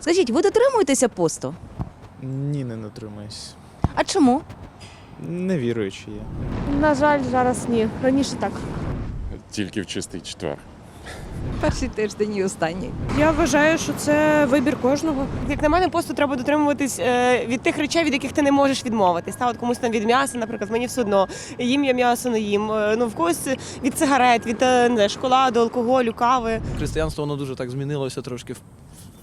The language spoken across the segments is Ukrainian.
Скажіть, ви дотримуєтеся посту? Ні, не дотримуюсь. А чому? Не віруючий я. На жаль, зараз ні. Раніше так. Тільки в чистий четвер. Перший тиждень і останній. Я вважаю, що це вибір кожного. Як на мене, посту треба дотримуватись е, від тих речей, від яких ти не можеш відмовитись. Та от комусь там від м'яса, наприклад, мені все одно їм я м'ясо, не їм. Е, Ну в когось від сигарет, від е, не шоколаду, алкоголю, кави. Християнство воно дуже так змінилося трошки.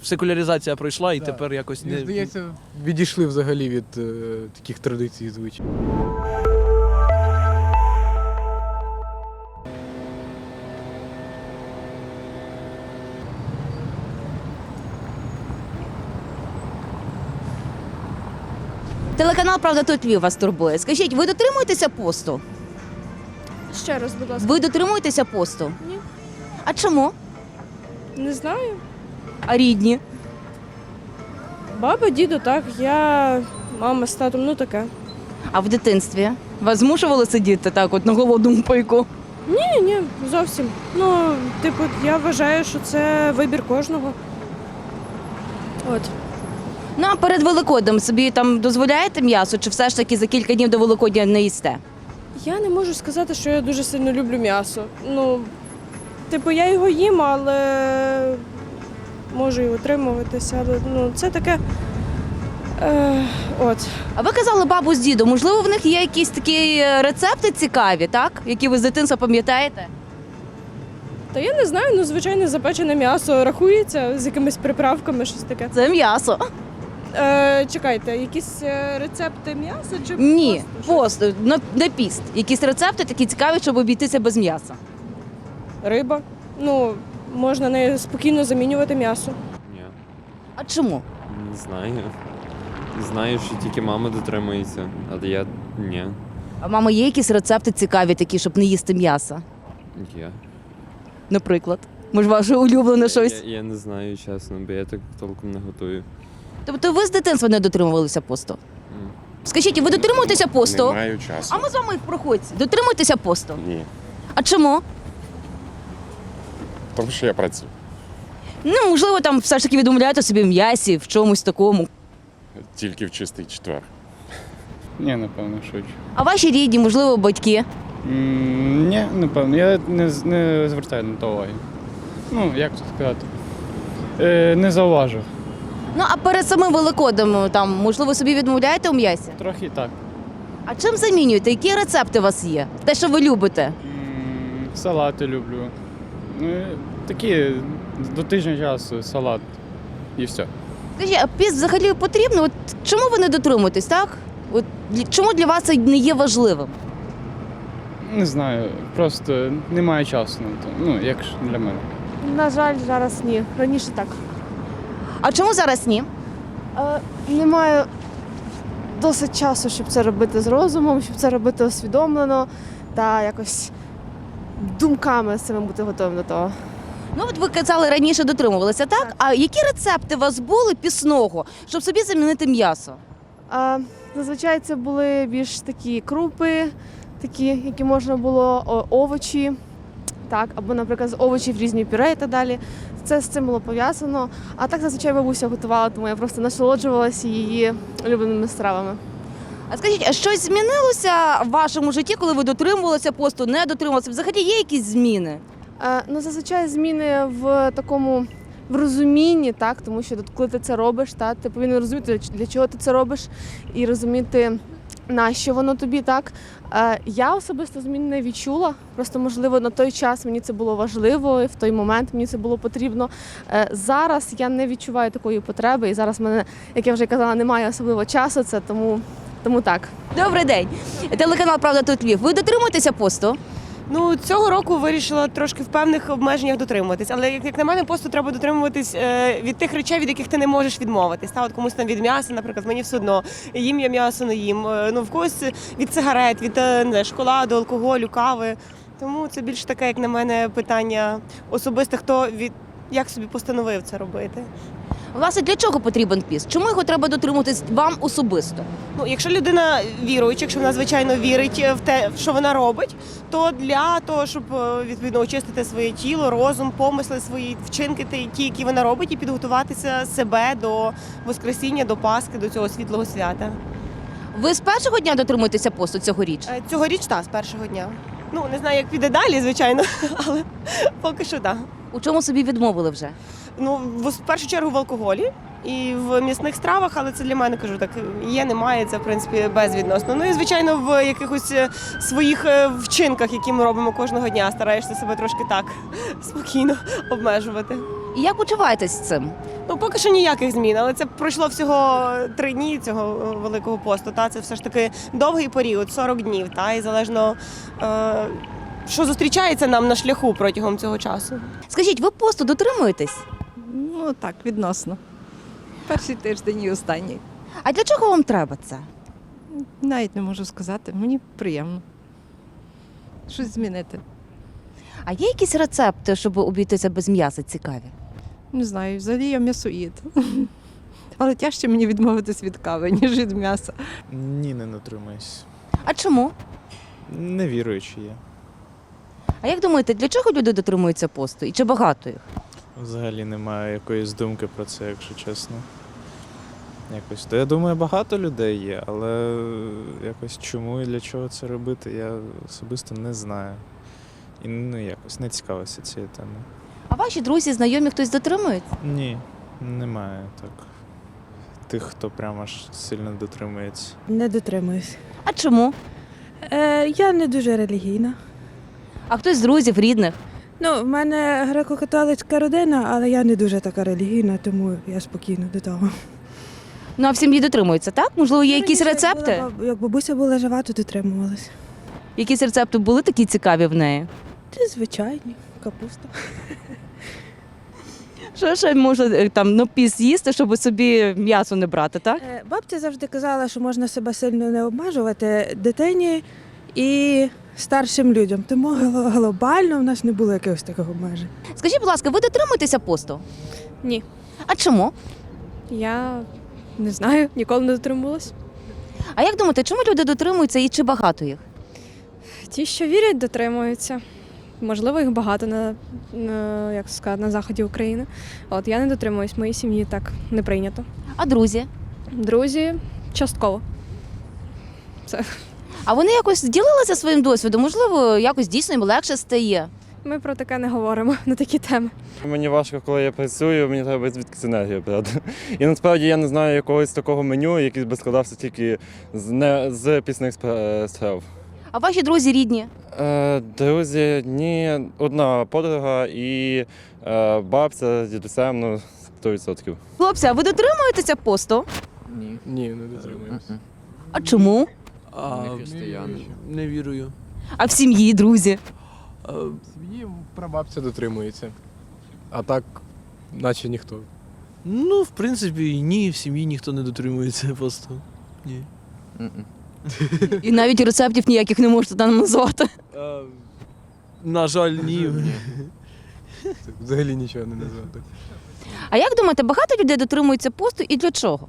Секуляризація пройшла і тепер якось Мені не здається, відійшли взагалі від е, таких традицій і. Телеканал Правда тут Львів вас турбує. Скажіть, ви дотримуєтеся посту? Ще раз, будь ласка. Ви дотримуєтеся посту? Ні. А чому? Не знаю. А рідні? Баба, діду, так. Я мама з татом, ну таке. А в дитинстві? Вас змушували сидіти так, от на голодному пайку? Ні, ні, зовсім. Ну, типу, я вважаю, що це вибір кожного. От. Ну а перед Великоднем собі там дозволяєте м'ясо, чи все ж таки за кілька днів до Великодня не їсте? Я не можу сказати, що я дуже сильно люблю м'ясо. Ну, типу, я його їм, але можу і утримуватися. Але ну, це таке. Е, от. А ви казали бабу з дідом, можливо, в них є якісь такі е, рецепти цікаві, так? Які ви з дитинства пам'ятаєте? Та я не знаю, ну звичайно, запечене м'ясо рахується з якимись приправками, щось таке. Це м'ясо. Е, чекайте, якісь е, рецепти м'яса чи Ні, просто пост, на, на піст. Якісь рецепти такі цікаві, щоб обійтися без м'яса. Риба. Ну, можна нею спокійно замінювати м'ясо. Ні, А чому? не знаю. Знаю, що тільки мама дотримується, але я ні. А мама, є якісь рецепти цікаві, такі, щоб не їсти м'яса? Я. Наприклад. Може, ваше улюблене щось? Я, я не знаю, чесно, бо я так толком не готую. Тобто ви з дитинства не дотримувалися посту? М. Скажіть, ви дотримуєтеся посту? Не маю часу. А ми з вами в проходці. Дотримуєтеся посту? Ні. А чому? Тому що я працюю. Ну, можливо, там все ж таки відмовляєте собі в м'ясі, в чомусь такому. Тільки в чистий четвер. Ні, напевно, шучу. А ваші рідні, можливо, батьки. М, Ні, напевно. Я не, з- не звертаю на то уваги. Ну, як це сказати? Е, не зауважив. Ну, а перед самим Великодом, там, можливо, собі відмовляєте у м'ясі? Трохи так. А чим замінюєте? Які рецепти у вас є? Те, що ви любите? М, Салати люблю. Ну, такі до тижня часу салат і все. Скажіть, а піст взагалі потрібно? От чому ви не дотримуєтесь, так? От чому для вас це не є важливим? Не знаю, просто немає часу на то. Ну, як ж для мене. На жаль, зараз ні. Раніше так. А чому зараз ні? Е, немає досить часу, щоб це робити з розумом, щоб це робити усвідомлено та якось думками саме бути готовим до того. Ну, от ви казали, раніше дотримувалися, так? Так. А які рецепти у вас були пісного, щоб собі замінити м'ясо? А, зазвичай це були більш такі крупи, такі, які можна було о, овочі, так, або, наприклад, з овочів різні пюре і так далі. Це з цим було пов'язано. А так зазвичай бабуся готувала, тому я просто насолоджувалася її улюбленими стравами. А скажіть, а щось змінилося в вашому житті, коли ви дотримувалися посту, не дотримувалися? Взагалі є якісь зміни? Е, ну, зазвичай зміни в такому в розумінні, так, тому що коли ти це робиш, та, ти повинен розуміти, для чого ти це робиш, і розуміти, на що воно тобі так. Е, я особисто змін не відчула. Просто, можливо, на той час мені це було важливо, і в той момент мені це було потрібно. Е, зараз я не відчуваю такої потреби, і зараз в мене, як я вже казала, немає особливо часу. Це тому, тому так. Добрий день. Телеканал Правда тут Львів. Ви дотримуєтеся посту? Ну цього року вирішила трошки в певних обмеженнях дотримуватись. Але як, як на мене, посту треба дотримуватись е, від тих речей, від яких ти не можеш відмовитись. Та от комусь там від м'яса, наприклад, мені все одно їм я м'ясо, не їм. Е, Ну в когось від сигарет, від е, не шоколаду, алкоголю, кави. Тому це більш таке, як на мене, питання особисте, хто від як собі постановив це робити. Власне, для чого потрібен піст? Чому його треба дотримуватись вам особисто? Ну, якщо людина віруюча, якщо вона звичайно вірить в те, що вона робить, то для того, щоб е, відповідно очистити своє тіло, розум, помисли свої, вчинки ті, які вона робить, і підготуватися себе до Воскресіння, до Пасхи, до цього світлого свята. Ви з першого дня дотримуєтеся посту цьогоріч? Е, Цьогоріч та з першого дня. Ну не знаю, як піде далі, звичайно, але поки що так. У чому собі відмовили вже? Ну, в першу чергу в алкоголі і в м'ясних стравах, але це для мене кажу так, є, немає, це в принципі безвідносно. Ну і звичайно, в якихось е, своїх е, вчинках, які ми робимо кожного дня, стараєшся себе трошки так спокійно обмежувати. І як почуваєтесь з цим? Ну, поки що ніяких змін, але це пройшло всього три дні цього е, великого посту. Та це все ж таки довгий період, 40 днів. Та і залежно е, що зустрічається нам на шляху протягом цього часу. Скажіть, ви посту дотримуєтесь? Ну так, відносно. Перший тиждень і останній. А для чого вам треба це? Навіть не можу сказати, мені приємно. Щось змінити. А є якісь рецепти, щоб обійтися без м'яса цікаві? Не знаю, взагалі я м'ясоїд. Але тяжче мені відмовитись від кави, ніж від м'яса. Ні, не дотримуюсь. А чому? Не віруючий я. А як думаєте, для чого люди дотримуються посту? І чи багато їх? Взагалі немає якоїсь думки про це, якщо чесно. Якось. То я думаю, багато людей є, але якось чому і для чого це робити, я особисто не знаю. І ну, якось не цікавився цією темою. А ваші друзі, знайомі хтось дотримується? Ні, немає так. Тих, хто прямо аж сильно дотримується. Не дотримуюсь. А чому? Е, я не дуже релігійна. А хтось з друзів, рідних? Ну, в мене греко-католицька родина, але я не дуже така релігійна, тому я спокійно до того. Ну а в сім'ї дотримуються, так? Можливо, є якісь Раніше, як рецепти? була баб- Як бабуся була жива, то дотримувалась. Якісь рецепти були такі цікаві в неї? Ти звичайні, капуста. Що ще можна е, там на піс їсти, щоб собі м'ясо не брати, так? Е, бабця завжди казала, що можна себе сильно не обмежувати дитині і старшим людям. Тому глобально в нас не було якихось таких обмежень. Скажіть, будь ласка, ви дотримуєтеся посту? Ні. А чому? Я не знаю, ніколи не дотримувалась. А як думаєте, чому люди дотримуються і чи багато їх? Ті, що вірять, дотримуються. Можливо, їх багато на, на як сказати, на заході України. От я не дотримуюсь, моїй сім'ї так не прийнято. А друзі? Друзі, частково. А вони якось ділилися своїм досвідом? Можливо, якось дійсно їм легше стає. Ми про таке не говоримо на такі теми. Мені важко, коли я працюю, мені треба звідкись енергію брати. І насправді я не знаю якогось такого меню, який би складався тільки з не з пісних спра- страв. А ваші друзі рідні? Е, друзі, ні, одна подруга і е, бабця з дідусем, ну 100%. Хлопці, а ви дотримуєтеся посту? Ні. Ні, не дотримуюсь. А чому? А, Не християни. Не вірую. А в сім'ї, друзі? А, Сім'ї прабабця дотримується. А так, наче ніхто. ну, в принципі, ні, в сім'ї ніхто не дотримується посту. Ні. І навіть рецептів ніяких не можете нам назвати. А, на жаль, ні. Це Взагалі нічого не назвати. А як думаєте, багато людей дотримуються посту і для чого?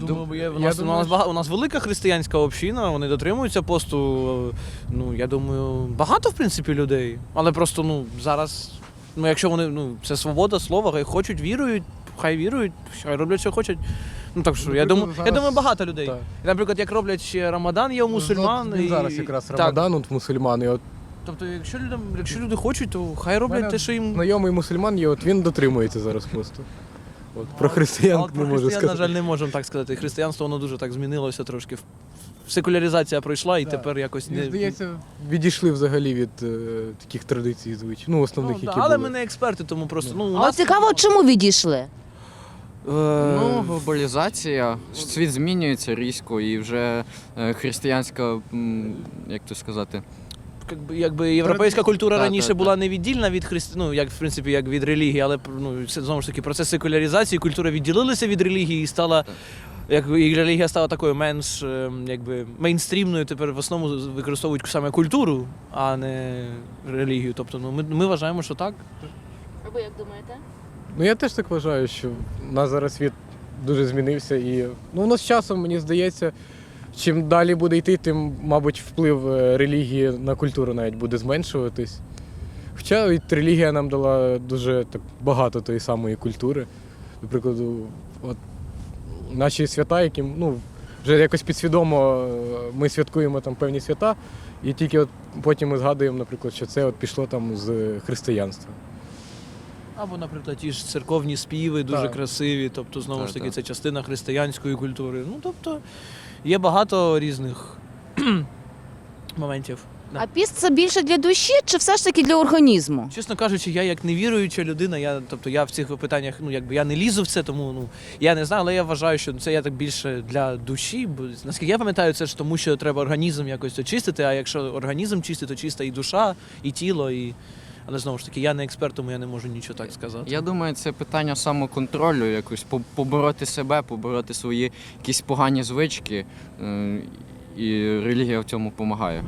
Думаю, бо є, у, я нас, думаю, у, нас, бага- у нас велика християнська община, вони дотримуються посту. е, Ну, я думаю, багато, в принципі, людей. Але просто ну, зараз, ну, якщо вони, ну, це свобода слова, хай хочуть, вірують, хай вірують, хай роблять, що хочуть. Ну так що, я Наприклад, думаю, я зараз- думаю, багато людей. Так. Наприклад, як роблять ще Рамадан, є у мусульман. От він і... зараз якраз Так. Рамадан, от мусульман. І от Тобто, якщо людям, якщо люди хочуть, то хай роблять Мене те, що їм. знайомий мусульман є, от він дотримується зараз посту. От, про християн Але не про можу християн, сказати. на жаль, не можемо так сказати. Християнство воно дуже так змінилося трошки. Секуляризація пройшла і Да. тепер якось Мені не. здається, відійшли взагалі від е, таких традицій звичай. Ну, основних, Ну, да, які але були. ми не експерти, тому просто. Ну, у А нас цікаво, чому відійшли? Ну, глобалізація, світ змінюється різко, і вже е, християнська, м, як то сказати, якби, якби європейська культура раніше була не віддільна від христи... ну, як в принципі, як від релігії, але ну, це знову ж таки процес секуляризації, культура відділилася від релігії і стала. Як і релігія стала такою менш ем, якби мейнстрімною, тепер в основному використовують саме культуру, а не релігію. Тобто, ну ми, ми вважаємо, що так. А ви як думаєте? Ну я теж так вважаю, що в нас зараз світ дуже змінився і ну воно з часом, мені здається, чим далі буде йти, тим, мабуть, вплив е, релігії на культуру навіть буде зменшуватись. Хоча від релігія нам дала дуже так, багато тої самої культури. До прикладу, от наші свята, які ну, вже якось підсвідомо е, ми святкуємо там певні свята, і тільки от потім ми згадуємо, наприклад, що це от пішло там з християнства. Або, наприклад, ті ж церковні співи дуже Так. красиві, тобто, знову Так, ж таки, так. це частина християнської культури. Ну, тобто, є багато різних моментів. Да. А піст це більше для душі чи все ж таки для організму? Чесно кажучи, я як невіруюча людина, я, тобто я в цих питаннях, ну якби я не лізу в це, тому ну я не знаю, але я вважаю, що це я так більше для душі. Бо наскільки я пам'ятаю, це ж тому, що треба організм якось очистити. А якщо організм чистий, то чиста і душа, і тіло, і. Але знову ж таки, я не експерт, тому я не можу нічого так сказати. Я думаю, це питання самоконтролю, якось по- побороти себе, побороти свої якісь погані звички. е, І релігія в цьому допомагає.